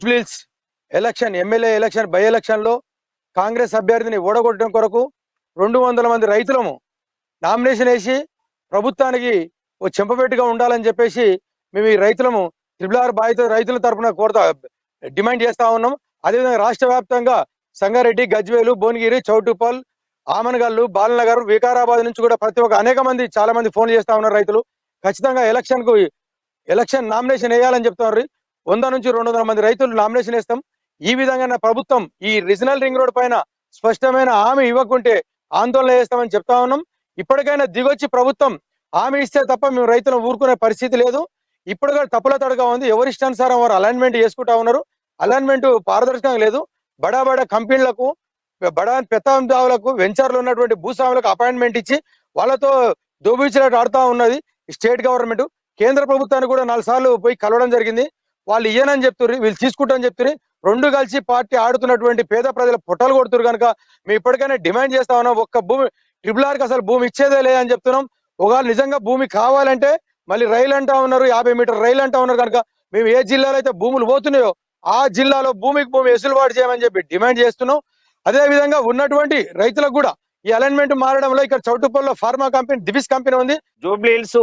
Jubilees election MLA election by ఎలక్షన్లో Congress అభ్యర్థిని ఓడగొట్టడం కొరకు రెండు వందల మంది రైతులము నామినేషన్ వేసి ప్రభుత్వానికి ఓ చెంపపెట్టుగా ఉండాలని చెప్పేసి మేము ఈ రైతులము త్రిబుల్ ఆర్ బాధిత రైతుల తరపున కోరుతా డిమాండ్ చేస్తా ఉన్నాం అదేవిధంగా రాష్ట్ర వ్యాప్తంగా సంగారెడ్డి గజ్వేలు భువనగిరి చౌటుపల్ ఆమనగల్లు బాలనగర్ వికారాబాద్ నుంచి కూడా ప్రతి ఒక్క అనేక మంది చాలా మంది ఫోన్ చేస్తా ఉన్నారు రైతులు. ఖచ్చితంగా ఎలక్షన్కు ఎలక్షన్ నామినేషన్ వేయాలని చెప్తున్నారు. వంద నుంచి రెండు వందల మంది రైతులు నామినేషన్ వేస్తాం. ఈ విధంగా ప్రభుత్వం ఈ రీజనల్ రింగ్ రోడ్ పైన స్పష్టమైన హామీ ఇవ్వకుంటే ఆందోళన చేస్తామని చెప్తా ఉన్నాం. ఇప్పటికైనా దిగొచ్చి ప్రభుత్వం హామీ ఇస్తే తప్ప మేము రైతులను ఊరుకునే పరిస్థితి లేదు. ఇప్పుడు కూడా తప్పుల తడగా ఉంది. ఎవరి ఇష్టానుసారం వారు అలైన్మెంట్ చేసుకుంటా ఉన్నారు. అలైన్మెంట్ పారదర్శకంగా లేదు. బడా బడా కంపెనీలకు బడా పెత్తందావులకు వెంచర్లు ఉన్నటువంటి భూస్వాములకు అపాయింట్మెంట్ ఇచ్చి వాళ్ళతో దోబించినట్టు ఆడుతా ఉన్నది స్టేట్ గవర్నమెంట్. కేంద్ర ప్రభుత్వాన్ని కూడా నాలుగు సార్లు పోయి కలవడం జరిగింది. వాళ్ళు ఇయ్యనని చెప్తుర్రు వీళ్ళు తీసుకుంటారని చెప్తుర్రు. రెండు కలిసి పార్టీ ఆడుతున్నటువంటి పేద ప్రజల పొట్టలు కొడుతురు కనుక మేము ఇప్పటికైనా డిమాండ్ చేస్తా ఉన్నాం. ఒక్క భూమి ట్రిపుల్ ఆర్కి అసలు భూమి ఇచ్చేదే లేదని చెప్తున్నాం. ఒకవేళ నిజంగా భూమి కావాలంటే మళ్ళీ రైలు అంటా ఉన్నారు యాభై మీటర్ రైలు అంటా ఉన్నారు కనుక మేము ఏ జిల్లాలో అయితే భూములు పోతున్నాయో ఆ జిల్లాలో భూమికి భూమి వెసులుబాటు చేయమని చెప్పి డిమాండ్ చేస్తున్నాం. అదే విధంగా ఉన్నటువంటి రైతులకు కూడా ఈ అలైన్మెంట్ మారడంలో ఇక్కడ చౌటుపల్లిలో ఫార్మా కంపెనీ దివిస్ కంపెనీ ఉంది. జూబ్లీ హిల్స్